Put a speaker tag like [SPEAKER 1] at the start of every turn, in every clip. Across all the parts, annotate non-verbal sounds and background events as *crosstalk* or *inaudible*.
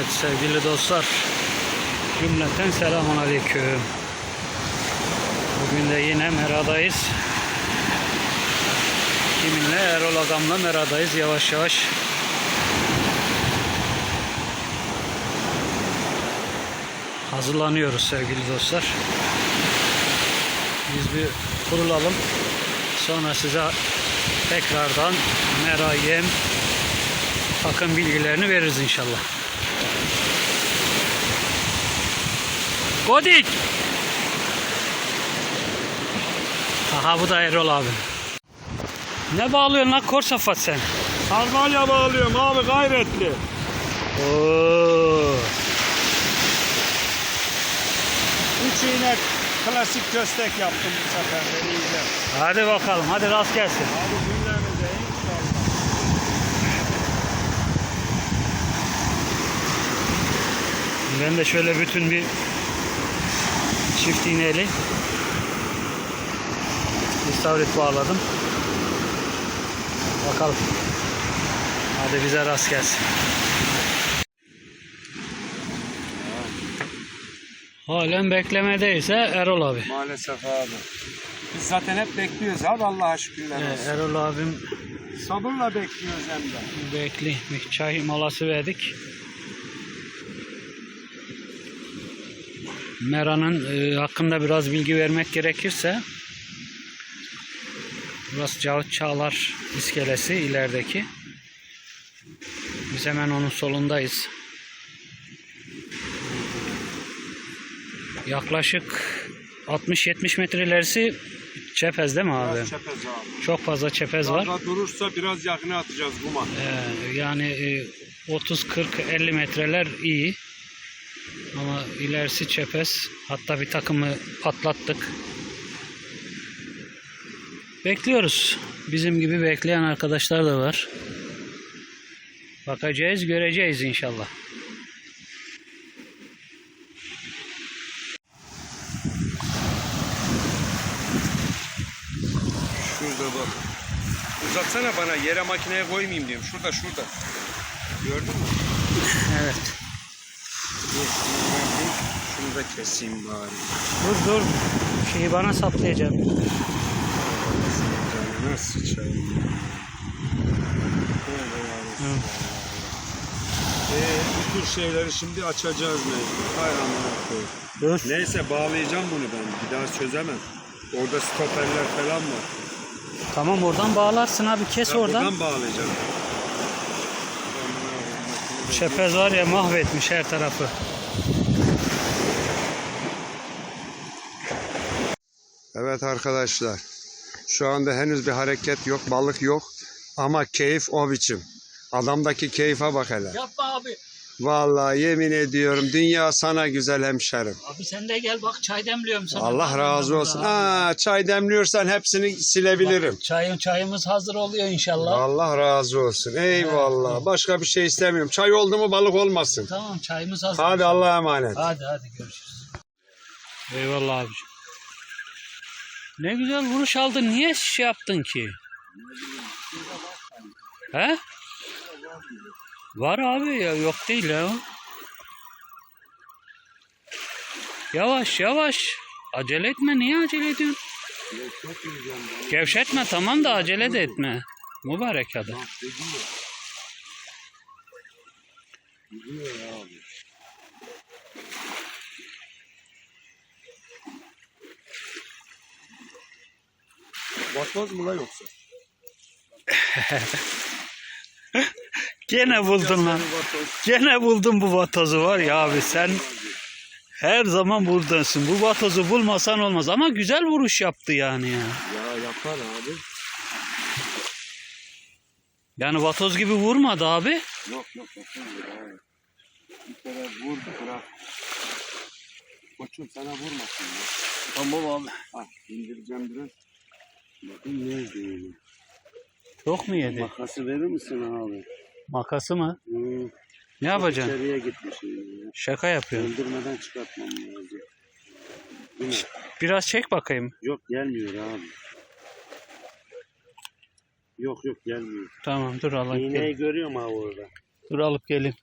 [SPEAKER 1] Evet sevgili dostlar. Cümleten selamun aleyküm. Bugün de yine Mera'dayız. Kiminle? Erol Adam'la Mera'dayız yavaş yavaş. Hazırlanıyoruz sevgili dostlar. Biz bir kurulalım. Sonra size tekrardan Mera yem takım bilgilerini veririz inşallah. Godik! Aha bu da Erol abi. Ne bağlıyorsun lan Korsafat sen?
[SPEAKER 2] Sardalya bağlıyorum abi gayretli.
[SPEAKER 1] Oo.
[SPEAKER 2] Üç iğne klasik köstek yaptım bu sefer de iyice.
[SPEAKER 1] Hadi bakalım hadi rast gelsin.
[SPEAKER 2] Abi günlerinize inşallah.
[SPEAKER 1] Ben de şöyle bütün bir çift iğneli istavrit bağladım. Bakalım. Hadi bize rast gelsin. Halen beklemedeyse Erol abi.
[SPEAKER 2] Maalesef abi. Biz zaten hep bekliyoruz abi Allah'a şükürler
[SPEAKER 1] Ee,
[SPEAKER 2] olsun.
[SPEAKER 1] Erol abim
[SPEAKER 2] Sabırla bekliyoruz hem de.
[SPEAKER 1] bekli çay molası verdik. Mera'nın e, hakkında biraz bilgi vermek gerekirse burası Cavit Çağlar iskelesi ilerideki. Biz hemen onun solundayız. Yaklaşık 60-70 metre ilerisi çepez değil mi abi?
[SPEAKER 2] Biraz çepez abi.
[SPEAKER 1] Çok fazla çepez var.
[SPEAKER 2] Fazla durursa biraz yakına atacağız kuma.
[SPEAKER 1] Ee, yani e, 30 40 50 metreler iyi. Ama ilerisi çepez. Hatta bir takımı patlattık. Bekliyoruz. Bizim gibi bekleyen arkadaşlar da var. Bakacağız, göreceğiz inşallah.
[SPEAKER 2] Şurada bak. Uzatsana bana yere makineye koymayayım diyorum. Şurada şurada. Gördün mü?
[SPEAKER 1] Evet.
[SPEAKER 2] Şunu da keseyim bari.
[SPEAKER 1] Dur dur. Şeyi bana saplayacağım.
[SPEAKER 2] Böyle
[SPEAKER 1] Hı.
[SPEAKER 2] yavrum. Ee, bu tür şeyleri şimdi açacağız mecbur. Hay amına. Neyse bağlayacağım bunu ben. Bir daha çözemem. Orada stoperler falan var.
[SPEAKER 1] Tamam oradan bağlarsın abi. Kes
[SPEAKER 2] Ben
[SPEAKER 1] oradan.
[SPEAKER 2] buradan bağlayacağım.
[SPEAKER 1] Çepez var ya mahvetmiş her tarafı.
[SPEAKER 2] Evet arkadaşlar. Şu anda henüz bir hareket yok, balık yok. Ama keyif o biçim. Adamdaki keyfe bak hele.
[SPEAKER 1] Yapma abi.
[SPEAKER 2] Vallahi yemin ediyorum dünya sana güzel hemşerim.
[SPEAKER 1] Abi sen de gel bak çay demliyorum sana.
[SPEAKER 2] Allah razı olsun.
[SPEAKER 1] Abi.
[SPEAKER 2] Aa, çay demliyorsan hepsini silebilirim.
[SPEAKER 1] Bak, çayın çayımız hazır oluyor inşallah.
[SPEAKER 2] Allah razı olsun. Eyvallah. Başka bir şey istemiyorum. Çay oldu mu balık olmasın.
[SPEAKER 1] Tamam çayımız hazır.
[SPEAKER 2] Hadi Allah'a emanet.
[SPEAKER 1] Hadi hadi görüşürüz. Eyvallah abiciğim. Ne güzel vuruş aldın. Niye şey yaptın ki? He? Var abi ya yok değil ya. Yavaş yavaş. Acele etme. Niye acele ediyorsun? Gevşetme tamam da acele de etme. Mübarek adam.
[SPEAKER 2] Batmaz mı la yoksa? *laughs*
[SPEAKER 1] Gene buldun lan. Gene buldun bu vatozu var ya abi sen her zaman buradasın. Bu vatozu bulmasan olmaz ama güzel vuruş yaptı yani ya.
[SPEAKER 2] Ya yapar abi.
[SPEAKER 1] Yani vatoz gibi vurmadı abi.
[SPEAKER 2] Yok yok abi. Bir kere vurdu bırak. Koçum sana vurmasın ya.
[SPEAKER 1] Tamam abi.
[SPEAKER 2] Ha indireceğim biraz. Bakın ne yedi.
[SPEAKER 1] Çok mu yedi?
[SPEAKER 2] Makası verir misin abi?
[SPEAKER 1] Makası mı?
[SPEAKER 2] Hmm.
[SPEAKER 1] Ne yapacaksın?
[SPEAKER 2] İçeriye gitmiş. Ya.
[SPEAKER 1] Şaka yapıyorsun.
[SPEAKER 2] Öldürmeden çıkartmam lazım.
[SPEAKER 1] Biraz çek bakayım.
[SPEAKER 2] Yok gelmiyor abi. Yok yok gelmiyor.
[SPEAKER 1] Tamam dur alalım.
[SPEAKER 2] İğneyi
[SPEAKER 1] görüyor
[SPEAKER 2] mu abi orada?
[SPEAKER 1] Dur alıp gelin.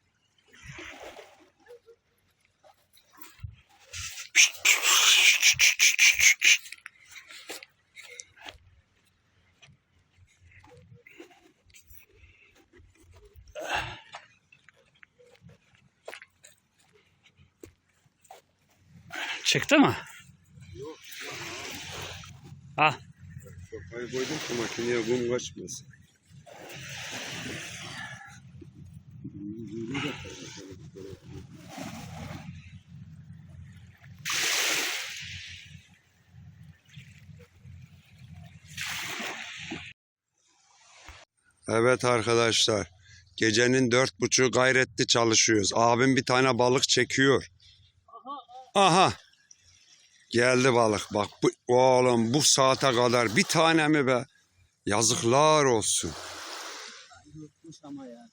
[SPEAKER 1] Çıktı mı? Ah
[SPEAKER 2] Sopayı koydum ki makineye kum kaçmasın. Evet arkadaşlar. Gecenin dört buçuğu gayretli çalışıyoruz. Abim bir tane balık çekiyor. Aha. Geldi balık. Bak bu, oğlum bu saate kadar bir tane mi be? Yazıklar olsun.
[SPEAKER 1] Yutmuş ama ya.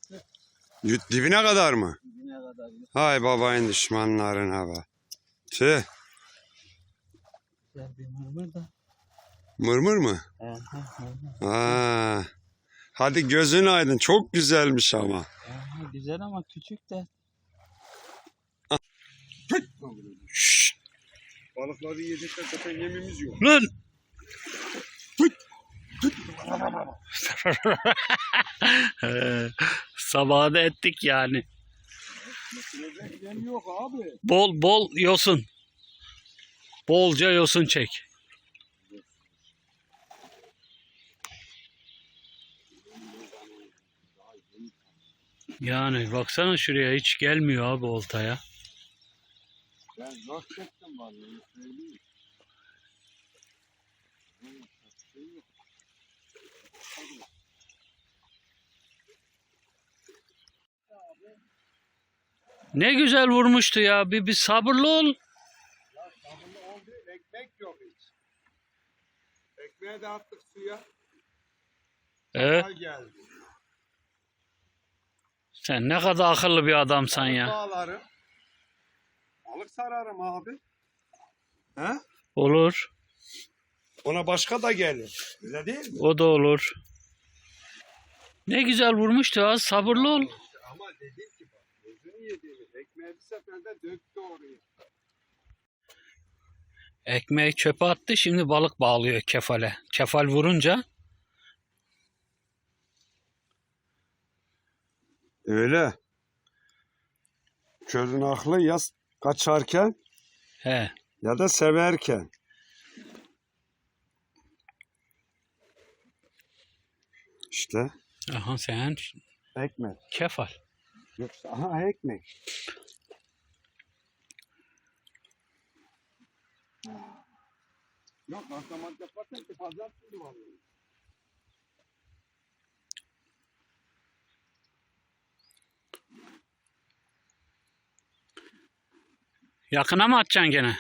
[SPEAKER 2] Yut- Dibine kadar mı?
[SPEAKER 1] Ne kadar
[SPEAKER 2] Hay babayın düşmanlarına be. Tüh.
[SPEAKER 1] mırmır da.
[SPEAKER 2] Mırmır mı? Ha. Hadi gözün aydın. Çok güzelmiş ama.
[SPEAKER 1] güzel ama küçük de.
[SPEAKER 2] Şşt. Balıkları yiyecekler zaten yemimiz yok.
[SPEAKER 1] Lan! Ee, *laughs* Sabahı da ettik yani.
[SPEAKER 2] Yem yok abi.
[SPEAKER 1] Bol bol yosun. Bolca yosun çek. Yani baksana şuraya hiç gelmiyor abi oltaya.
[SPEAKER 2] Ben zor çektim vallahi söyleyeyim.
[SPEAKER 1] Ne güzel vurmuştu ya. Bir, bir sabırlı ol.
[SPEAKER 2] Sabunlu oldu. Ekmek yok hiç. Ekmeğe de attık suya.
[SPEAKER 1] Evet. Sen ne kadar akıllı bir adamsan ya.
[SPEAKER 2] Bağlarım. Balık sararım abi. He?
[SPEAKER 1] Olur.
[SPEAKER 2] Ona başka da gelir. Öyle değil mi?
[SPEAKER 1] O da olur. Ne güzel vurmuştu az. Sabırlı ol.
[SPEAKER 2] Ama dedim ki bak gözünü yediğimiz ekmeği bir seferde döktü oraya.
[SPEAKER 1] Ekmeği çöpe attı. Şimdi balık bağlıyor kefale. Kefal vurunca
[SPEAKER 2] Öyle. Çözün aklı ya kaçarken
[SPEAKER 1] he.
[SPEAKER 2] ya da severken. İşte
[SPEAKER 1] Aha sen
[SPEAKER 2] ekmek.
[SPEAKER 1] kefal.
[SPEAKER 2] Yoksa aha ekmek. Yok basamak yaparsan ki pazar türlü
[SPEAKER 1] Yakına mı atacaksın gene?